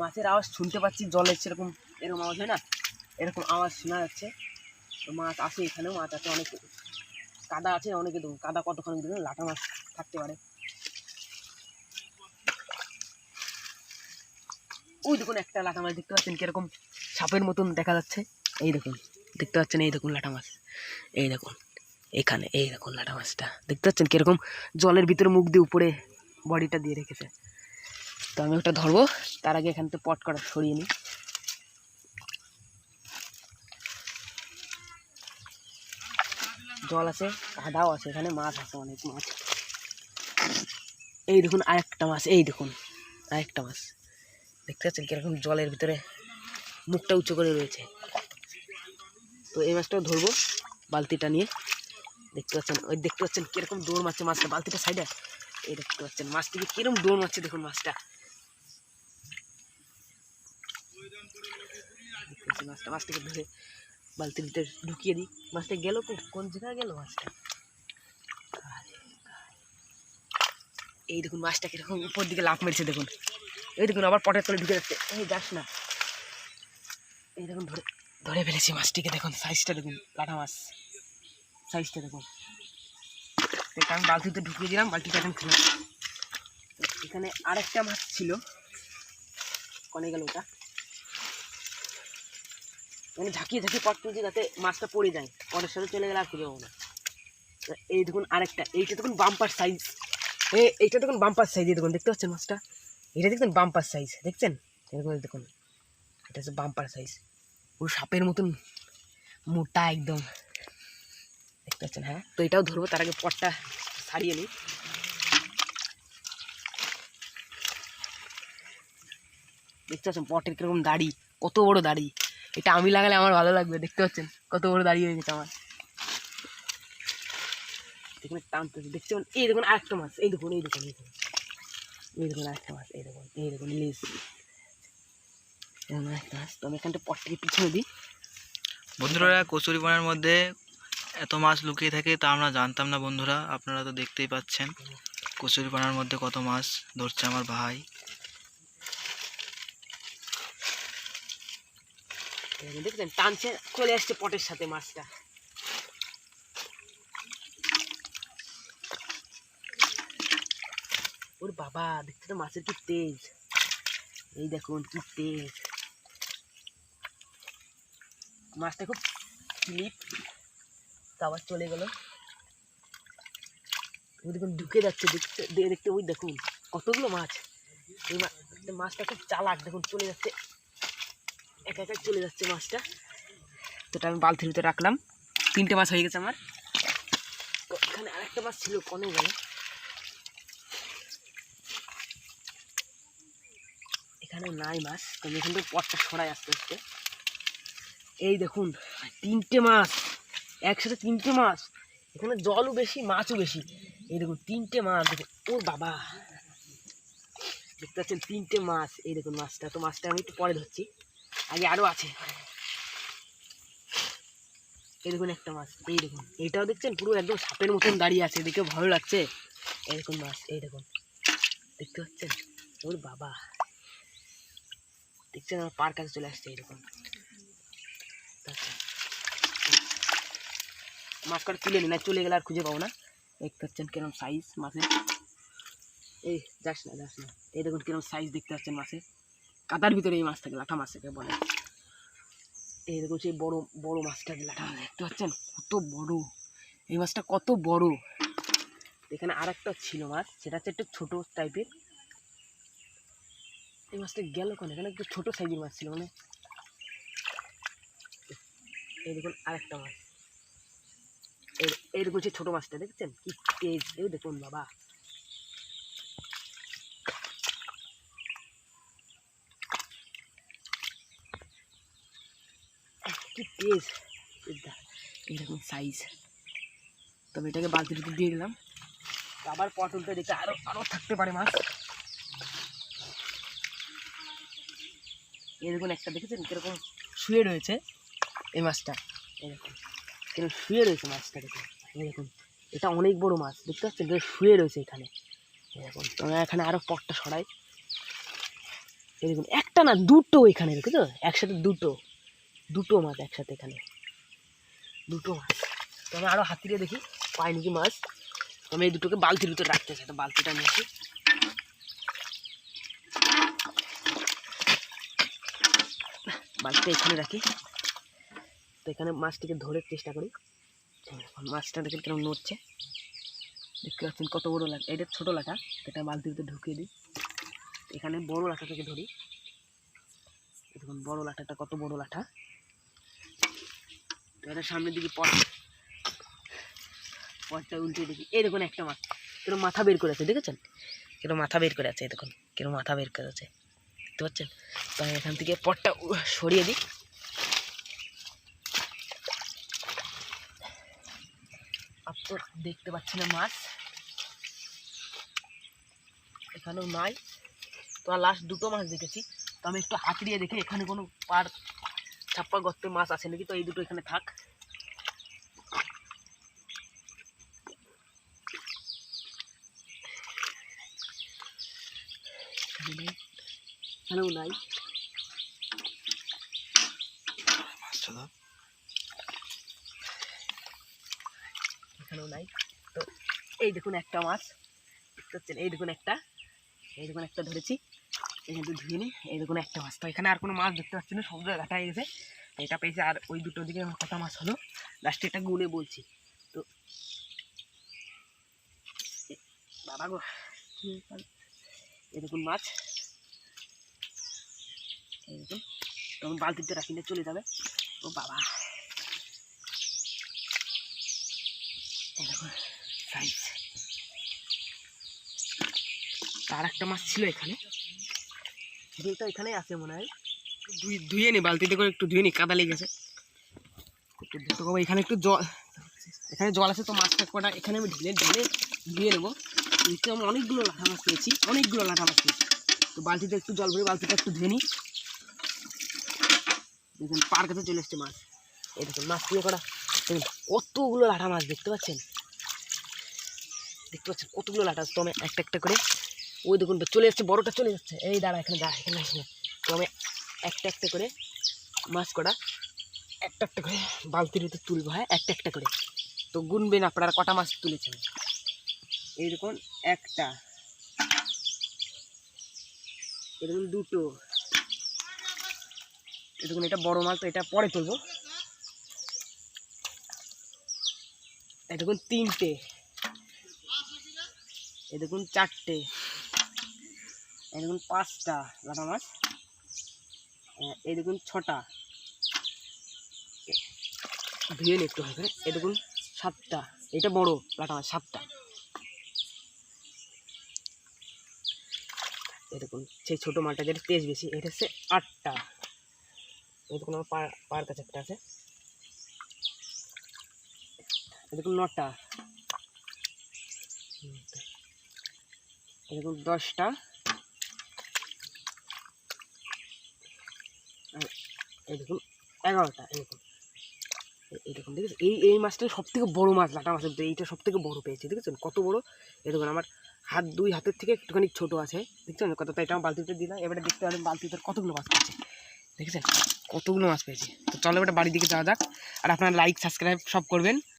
মাছের আওয়াজ শুনতে পাচ্ছি জলের সেরকম এরকম আওয়াজ হয় না? এরকম আওয়াজ শোনা যাচ্ছে। তো মাছ আছে এখানেও, মাছ আছে অনেক। কাদা আছে, অনেকে দেখুন কাদা কতক্ষণ দেখুন লাটা মাছ থাকতে পারে। ওই দেখুন, একটা লাটা মাছ দেখতে পাচ্ছেন, কীরকম সাপের মতন দেখা যাচ্ছে। এই দেখুন, দেখতে পাচ্ছেন, এই দেখুন লাটা মাছ। এই দেখুন, এখানে, এই দেখুন লাটা মাছটা। দেখতে পাচ্ছেন, কীরকম জলের ভিতরে মুখ দিয়ে উপরে বডিটা দিয়ে রেখেছে। আমি ওটা ধরবো। তার আগে এখান থেকে পট করা সরিয়ে নিই। জল আছে কাদাও আছে, এখানে মাছ আছে, অনেক মাছ। এই দেখুন আরেকটা মাছ, এই দেখুন আরেকটা মাছ। দেখতে পাচ্ছেন কীরকম জলের ভিতরে মুখটা উঁচু করে রয়েছে। তো এই মাছটাও ধরবো বালতিটা নিয়ে। দেখতে পাচ্ছেন, ওই দেখতে পাচ্ছেন কীরকম দৌড় মারছে মাছটা, বালতিটা সাইডে। এই দেখতে পাচ্ছেন মাছটিকে কীরকম দৌড় মারছে, দেখুন মাছটা। দেখতে মাছটা, মাছটাকে ধরে বালতির ভিতরে ঢুকিয়ে দিই। মাছটা গেল কো- কোন জায়গায় গেল মাছটা? এই দেখুন মাছটা কীরকম উপর দিকে লাফ মেরেছে, দেখুন। এই দেখুন আবার পটের তলে ঢুকে যাচ্ছে। এই যাস না। এই দেখুন ধরে ধরে ফেলেছি মাছটিকে, দেখুন সাইজটা, দেখুন, কাটা মাছ। সাইজটা, দেখুন। তো আমি বালতিতে ঢুকিয়ে দিলাম, বালতিটা এখন খুলে। তো এখানে আরেকটা মাছ ছিল। কনে গেল ওটা? মানে ঝাঁকিয়ে ঝাঁকিয়ে পট তুলছি যাতে মাছটা পড়ে যায়। পরের সাথে চলে গেলে আর খুঁজে পাবো না। এই দেখুন আরেকটা। এইটা দেখুন বাম্পার সাইজ এ, এইটা দেখুন বাম্পার সাইজ দেখুন, দেখতে পাচ্ছেন মাছটা? এটা দেখুন বাম্পার সাইজ দেখছেন? এরকম দেখুন। এটা হচ্ছে বাম্পার সাইজ পুরো সাপের মতন মোটা একদম। দেখতে পাচ্ছেন হ্যাঁ? তো এটাও ধরবো, তার আগে পটটা ছাড়িয়ে নিই। দেখতে পাচ্ছেন পটের কীরকম দাড়ি, কত বড় দাড়ি। এটা আমি লাগালে আমার ভালো লাগবে, দেখতে পাচ্ছেন? কত বড় দাঁড়িয়ে হয়ে গেছে আমার। দেখুন টানতেছে দেখতে পাচ্ছেন? এই দেখুন, আরেকটা মাছ। এই দেখুন এই দেখুন এই দেখুন। এই দেখুন, আরেকটা মাছ। এই দেখুন এই দেখুন মাছ। তো আমি এখানটা পটটাকে পিছনে দিই। বন্ধুরা কচুরিপানার মধ্যে এত মাছ লুকিয়ে থাকে তা আমরা জানতাম না, বন্ধুরা। আপনারা তো দেখতেই পাচ্ছেন। কচুরিপানার মধ্যে কত মাছ ধরছে আমার ভাই এই দেখুন, দেখছেন টানছে, চলে আসছে পটের সাথে মাছটা। ওর বাবা, দেখতে তো মাছের কি তেজ। এই দেখুন কি তেজ। মাছটা খুব স্লিপ, তা আবার চলে গেল। দেখুন, ঢুকে যাচ্ছে, দেখতে দেখতে, ওই দেখুন, কতগুলো মাছ। এই মাছটা খুব চালাক, দেখুন, চলে যাচ্ছে। একা একা চলে যাচ্ছে মাছটা। তো আমি বালতির ভিতরে রাখলাম। তিনটে মাছ হয়ে গেছে আমার। এখানে আরেকটা মাছ ছিল, কনে গেল এখানে নাই মাছ, তো এখান থেকে পটটা সরাই আস্তে আস্তে। এই দেখুন, তিনটে মাছ, একসাথে তিনটে মাছ। এখানে জলও বেশি, মাছও বেশি। এই দেখুন, তিনটে মাছ, দেখুন, ও বাবা। দেখতে পাচ্ছেন, তিনটে মাছ, এই দেখুন মাছটা। তো মাছটা আমি একটু পরে ধরছি। আগে আরও আছে। দেখুন একটা মাছ, এই দেখুন, এইটাও দেখছেন? পুরো একদম সাপের মতন দাঁড়িয়ে আছে, দেখে ভালো লাগছে। দেখুন মাছ, এই দেখুন। দেখতে পাচ্ছেন? ওর বাবা। দেখছেন আমার পার কাছে চলে আসছে, এই দেখুন। আচ্ছা। মাছ কাটা তুলে নি, না চলে গেলে আর খুঁজে পাবো না। দেখতে পাচ্ছেন কিরম সাইজ মাছের। এই, যাস না যাস না। এই দেখুন কিরম সাইজ দেখতে পাচ্ছেন মাছের। কাদার ভিতরে এই মাছ থাকে লাঠা মাছ থাকে বলে। এই দেখুন সেই বড় বড় মাছটাকে লাঠা মাছ। দেখতে পাচ্ছেন? কত বড়। এই মাছটা কত বড়। এখানে আর একটা ছিল মাছ, সেটা হচ্ছে একটু ছোট টাইপের এই মাছটা গেল কেন এখানে একটু ছোট সাইজের মাছ ছিল মানে। এই দেখুন আরেকটা মাছ। এই দেখুন সেই ছোট মাছটা, দেখছেন? কি তেজ এই দেখুন বাবা। কি তেজ এইরকম সাইজ তবে এটাকে ভিতরে দিয়ে দিলাম। আবার পটলটা দেখে আরও আরও থাকতে পারে মাছ। দেখুন একটা, দেখেছেন কীরকম শুয়ে রয়েছে এই মাছটা? এরকম কীরকম শুয়ে রয়েছে মাছটা এই দেখুন, এটা অনেক বড় মাছ, দেখতে পাচ্ছেন? এটা শুয়ে রয়েছে এখানে। এরকম তো এখানে আরও পটটা সরাই দেখুন, একটা না দুটো এখানে দেখেছ একসাথে দুটো। দুটো মাছ একসাথে এখানে। দুটো মাছ। তো আমি আরও হাতিরে দেখি পাই নাকি মাছ। আমি এই দুটোকে বালতির ভিতরে রাখতে চাই, তো বালতিটা নিয়েছি বালতিটা এখানে রাখি। তো এখানে মাছটিকে ধরে চেষ্টা করি। মাছটা দেখেন কেমন নড়ছে। দেখতে পাচ্ছেন কত বড় লাঠা এটা ছোটো লাঠা এটা বালতির ভিতরে ঢুকিয়ে দিই। এখানে বড় লাঠা থেকে ধরি। দেখুন, বড় লাঠাটা কত বড় লাঠা। এটা সামনের দিকে পট পটটা উল্টে দেখি। এই দেখুন একটা মাছ কেন মাথা বের করে আছে, দেখেছেন? কেন মাথা বের করে আছে দেখুন। কেন মাথা বের করে আছে। দেখতে পাচ্ছেন? তো আমি এখান থেকে পটটা সরিয়ে দিই। তো দেখতে পাচ্ছি না মাছ। এখানেও নাই। তো লাস্ট দুটো মাছ দেখেছি। তো আমি একটু হাতড়িয়ে দেখে, এখানে কোনো পার ছাপ্পা গর্তে মাছ আছে নাকি? তো এই দুটো এখানে থাক। নাই। তো এই দেখুন একটা মাছ। এই দেখুন একটা। এই দেখুন একটা ধরেছি। এখানে তো ধুয়ে নিই এই দেখুন একটা মাছ। তো এখানে আর কোনো মাছ দেখতে পাচ্ছি না, সব জায়গায় ঘাটা গেছে। এটা পেয়েছে আর ওই দুটো দিকে কটা মাছ হলো। লাস্টে এটা গুনে বলছি। তো বাবা গো দেখুন মাছ। এই দেখুন তো আমি বালতিতে রাখিলে চলে যাবে। ও বাবা। দেখুন সাইজ আর একটা মাছ ছিল এখানে। দুইটা এখানেই আছে মনে হয়। ধুয়ে নি, বালতিতে করে একটু ধুয়ে নি, কাদা লেগে গেছে। এখানে একটু জল, এখানে জল আছে তো মাছটা কটা, এখানে আমি ধুয়ে নেব। আমি অনেকগুলো লাঠা মাছ পেয়েছি, অনেকগুলো লাঠা মাছ পেয়েছি। তো বালতিতে একটু জল ভরে বালতিটা একটু ধুয়ে নিই দেখুন, পার কাছে চলে এসছে মাছ। এই দেখুন, মাছ দিয়ে করা দেখুন, কতগুলো লাঠা মাছ, দেখতে পাচ্ছেন? দেখতে পাচ্ছেন, কতগুলো লাঠা তো আমি একটা একটা করে ওই দেখুন, চলে যাচ্ছে বড়টা চলে যাচ্ছে। এই দাঁড়া, এখানে দাঁড়া, এখানে এখানে তো আমি একটা একটা করে মাছ কটা, একটা একটা করে বালতির ভিতরে তুলবো হ্যাঁ? একটা একটা করে। তো গুনবেন আপনারা কটা মাছ তুলেছেন? এই দেখুন, একটা। দেখুন, দুটো। দেখুন, এটা বড় মাছ, তো এটা পরে তুলবো। দেখুন, তিনটে। দেখুন, চারটে। এই দেখুন পাঁচটা লাটা মাছ। এই দেখুন ছটা। ধুয়ে নিই একটু করে এই দেখুন সাতটা। এটা বড় লাটা মাছ, সাতটা। এরকম সেই ছোটো মালটা যেটা তেজ বেশি, এটা হচ্ছে আটটা। দেখুন, আমার পা পায়ের কাছে একটা আছে। দেখুন নটা। দেখুন দশটা। এই দেখুন এগারোটা, এরকম। এইরকম এই- এই দেখেছেন এই এই মাছটা সব থেকে বড়ো মাছ, লাটা মাছের এইটা সব থেকে বড়ো পেয়েছে দেখেছেন কত বড়ো? এই দেখুন, আমার হাত দুই হাতের থেকে একটুখানি ছোটো আছে, দেখছেন? কত? এটা আমার বালতিতে দিলাম। এবারে দেখতে পারেন বালতিতে কতগুলো মাছ পেয়েছে দেখেছেন কতগুলো মাছ পেয়েছে। তো চলো এবার বাড়ির দিকে যাওয়া যাক। আর আপনারা লাইক সাবস্ক্রাইব সব করবেন।